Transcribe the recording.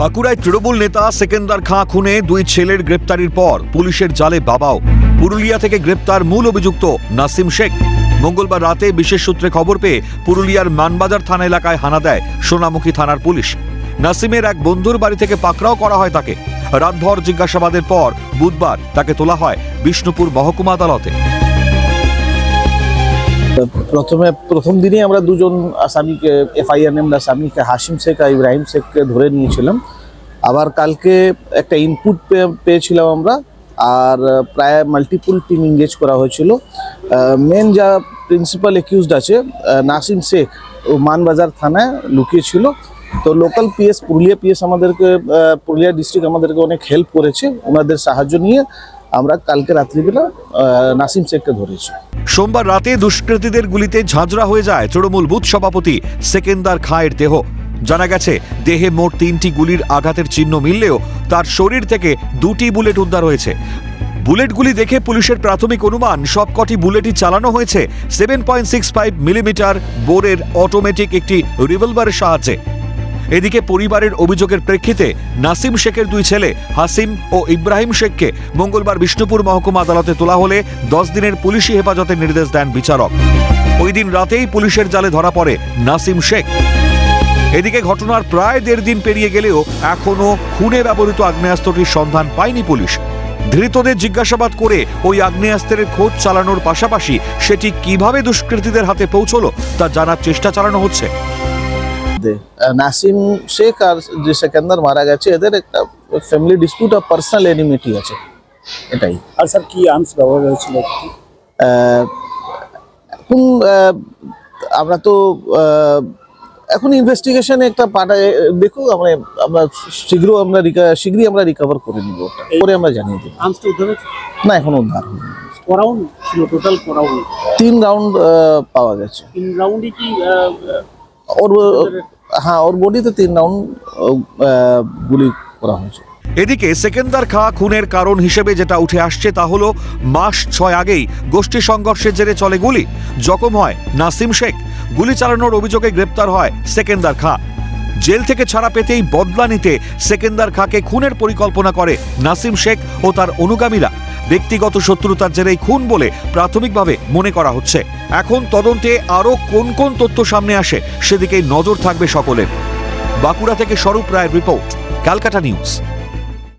বাঁকুড়ায় তৃণমূল নেতা সেকেন্দার খাঁ খুনে দুই ছেলের গ্রেপ্তারির পর পুলিশের জালে বাবাও। পুরুলিয়া থেকে গ্রেপ্তার মূল অভিযুক্ত নাসিম শেখ। মঙ্গলবার রাতে বিশেষ সূত্রে খবর পেয়ে পুরুলিয়ার মানবাজার থানা এলাকায় হানা দেয় সোনামুখী থানার পুলিশ। নাসিমের এক বন্ধুর বাড়ি থেকে পাকড়াও করা হয় তাকে। রাতভর জিজ্ঞাসাবাদের পর বুধবার তাকে তোলা হয় বিষ্ণুপুর মহকুমা আদালতে। প্রথমে, প্রথম দিনই আমরা দুজন আসামিকে, এফআইআর নেম আসামিকে হাসিম শেখ আর ইব্রাহিম শেখকে ধরে নিয়েছিলাম। আবার কালকে একটা ইনপুট পেয়েছিলাম আমরা, আর প্রায় মাল্টিপুল টিম এঙ্গেজ করা হয়েছিল। মেন যা প্রিন্সিপাল একিউজড আছে নাসিম শেখ, ও মানবাজার থানায় লুকিয়েছিল। তো লোকাল পিএস পুরুলিয়া পিএস আমাদেরকে পুরুলিয়া ডিস্ট্রিক্ট আমাদেরকে অনেক হেল্প করেছে। ওনাদের সাহায্য নিয়ে আমরা কালকে রাত্রিবেলা নাসিম শেখকে ধরেছি। সোমবার রাতে দুষ্কৃতীদের গুলিতে ঝাঁঝরা হয়ে যায় তৃণমূল বুথ সভাপতি সেকেন্দার খাঁয়ের দেহ। জানা গেছে, দেহে মোট তিনটি গুলির আঘাতের চিহ্ন মিললেও তার শরীর থেকে দুটি বুলেট উদ্ধার হয়েছে। বুলেটগুলি দেখে পুলিশের প্রাথমিক অনুমান, সবকটি বুলেটই চালানো হয়েছে। Seven point six five millimeter বোরের automatic একটি রিভলভারের সাহায্যে। এদিকে পরিবারের অভিযোগের প্রেক্ষিতে নাসিম শেখের দুই ছেলে, হাসিম ও ইব্রাহিম শেখকে মঙ্গলবার বিষ্ণুপুর মহকুমা আদালতে তোলা হলে দশ দিনের পুলিশি হেফাজতের নির্দেশ দেন বিচারক। ওই দিন রাতেই পুলিশের জালে ধরা পড়ে নাসিম শেখ। এদিকে ঘটনার প্রায় দেড় দিন পেরিয়ে গেলেও এখনও খুনে ব্যবহৃত আগ্নেয়াস্ত্রটির সন্ধান পায়নি পুলিশ। ধৃতদের জিজ্ঞাসাবাদ করে ওই আগ্নেয়াস্ত্রের খোঁজ চালানোর পাশাপাশি সেটি কীভাবে দুষ্কৃতীদের হাতে পৌঁছলো তা জানার চেষ্টা চালানো হচ্ছে। মধ্যে নাসিম শেখ আর যে সেকেন্দার মারা গেছে এদের একটা ফ্যামিলি ডিসপিউট আর পার্সোনাল এনিমিটি আছে। এটাই। আর স্যার কি আর্মস ব্যবহার হয়েছিল? এখন আমরা তো এখন ইনভেস্টিগেশনে একটা পার্ট দেখুক আমরা আমরা শীঘ্র আমরা শীঘ্রই আমরা রিকভার করে নিব। ওটা করে আমরা জানিয়ে দেবো। আর্মসটা উদ্ধার না এখন উদ্ধার হয়নি। করাউন্ড ছিল টোটাল করাউন্ড তিন রাউন্ড পাওয়া গেছে। তিন রাউন্ডই কি ওর হ্যাঁ ওর বডিতে তিন রাউন্ড গুলি করা হয়েছে। এদিকে সেকেন্দার খা খুনের কারণ হিসেবে যেটা উঠে আসছে তা হলো, মাস ছয় আগেই গোষ্ঠী সংঘর্ষের জেরে চলে গুলি। জখম হয় নাসিম শেখ। গুলি চালানোর অভিযোগে গ্রেপ্তার হয় সেকেন্দার খা। জেল থেকে ছাড়া পেতেই বদলা নিতে সেকেন্দার খাকে খুনের পরিকল্পনা করে নাসিম শেখ ও তার অনুগামীরা। ব্যক্তিগত শত্রুতার জেরেই খুন বলে প্রাথমিকভাবে মনে করা হচ্ছে। এখন তদন্তে আরও কোন কোন তথ্য সামনে আসে, সেদিকেই নজর থাকবে সকলের। বাঁকুড়া থেকে স্বরূপ রায়ের রিপোর্ট, ক্যালকাটা নিউজ।